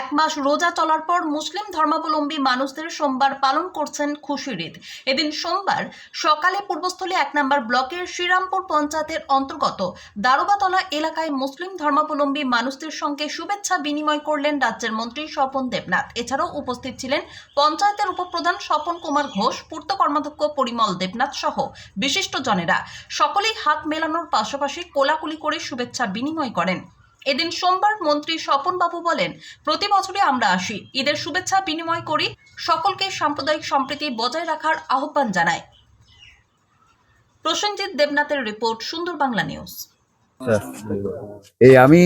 এক মাস রোজা চলার পর মুসলিম ধর্মাবলম্বী মানুষদের সোমবার পালন করছেন খুশির ঈদ। এদিন সোমবার সকালে পূর্বস্থলী এক নম্বর ব্লকের শ্রীরামপুর পঞ্চায়েতের অন্তর্গত দারোগাতলা এলাকায় মুসলিম ধর্মাবলম্বী মানুষদের সঙ্গে শুভেচ্ছা বিনিময় করলেন রাজ্যের মন্ত্রী স্বপন দেবনাথ। এছাড়াও উপস্থিত ছিলেন পঞ্চায়েতের উপপ্রধান স্বপন কুমার ঘোষ, পূর্ত কর্মাধ্যক্ষ পরিমল দেবনাথ সহ বিশিষ্ট জনেরা সকলেই হাত মেলানোর পাশাপাশি কোলাকুলি করে শুভেচ্ছা বিনিময় করেন। এদিন সোমবার মন্ত্রী স্বপন বাবু বলেন, প্রতি বছরই আমরা আসি। ঈদের শুভেচ্ছা বিনিময় করি। সকলকে সাম্প্রদায়িক সম্প্রীতি বজায় রাখার আহ্বান জানায় প্রসেনজিৎ দেবনাথের রিপোর্ট, সুন্দর বাংলা নিউজ। এই আমি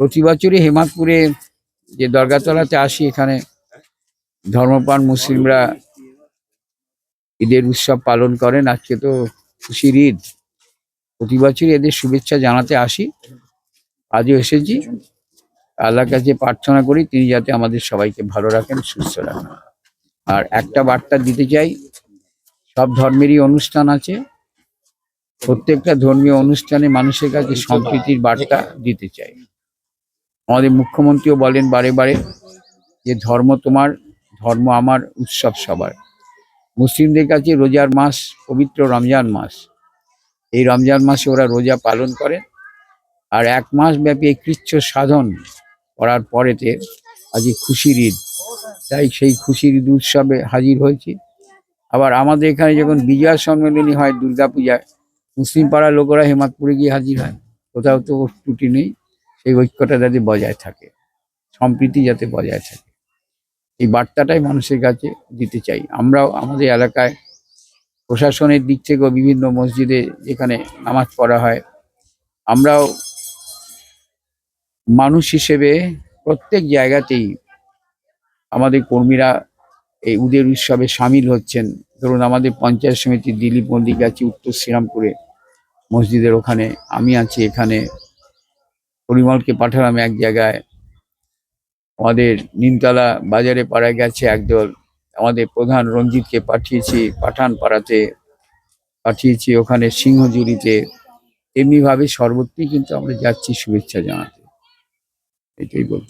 প্রতি বছরই হেমাদপুরে যে দরগাতলাতে আসি, এখানে ধর্মপ্রাণ মুসলিমরা ঈদের উৎসব পালন করেন। আজকে তো খুশির ঈদ। প্রতি বছরই এদের শুভেচ্ছা জানাতে আসি। আজও এসেছি। আল্লাহর কাছে প্রার্থনা করি তিনি যাতে আমাদের সবাইকে ভালো রাখেন, সুস্থ রাখেন। আর একটা বার্তা দিতে চাই, সব ধর্মেরই অনুষ্ঠান আছে। প্রত্যেকটা ধর্মীয় অনুষ্ঠানে মানুষের কাছে সম্প্রীতির বার্তা দিতে চাই। আমাদের মুখ্যমন্ত্রীও বলেন বারে বারে যে ধর্ম তোমার, ধর্ম আমার, উৎসব সবার। মুসলিমদের কাছে রোজার মাস, পবিত্র রমজান মাস। এই রমজান মাসে ওরা রোজা পালন করে আর এক মাস ব্যাপী কৃচ্ছ সাধন করার পরেতে আজকে খুশির ঈদ। তাই সেই খুশির ঈদ উৎসবে হাজির হয়েছি। আবার আমাদের এখানে যখন বিজয়া সম্মেলনী হয়, দুর্গাপূজায়, মুসলিম পাড়ার লোকেরা হেমাদপুরে গিয়ে হাজির হয়। কোথাও তো ত্রুটি নেই, সেই ঐক্যটা যাতে বজায় থাকে, সম্প্রীতি যাতে বজায় থাকে। এই বার্তাটাই মানুষের কাছে দিতে চাই। আমরাও আমাদের এলাকায় প্রশাসনের দিক থেকেও বিভিন্ন মসজিদে যেখানে নামাজ পড়া হয়, আমরাও মানুষ হিসেবে প্রত্যেক জায়গাতেই আমাদের কর্মীরা এই উদের উৎসবে সামিল হচ্ছেন। ধরুন আমাদের পঞ্চায়েত সমিতি দিলীপ মল্লিক আছে উত্তর শ্রীরামপুরে মসজিদের ওখানে, আমি আছি এখানে। পরিমলকে পাঠালাম এক জায়গায়। আমাদের নিমতলা বাজারে পাড়ায় গেছে একদল। আমাদের প্রধান রঞ্জিতকে পাঠিয়েছি, পাঠান পাড়াতে পাঠিয়েছি ওখানে সিংহজুরিতে এমনিভাবে সর্বত্রই কিন্তু আমরা যাচ্ছি শুভেচ্ছা জানাতে। É Entendeu?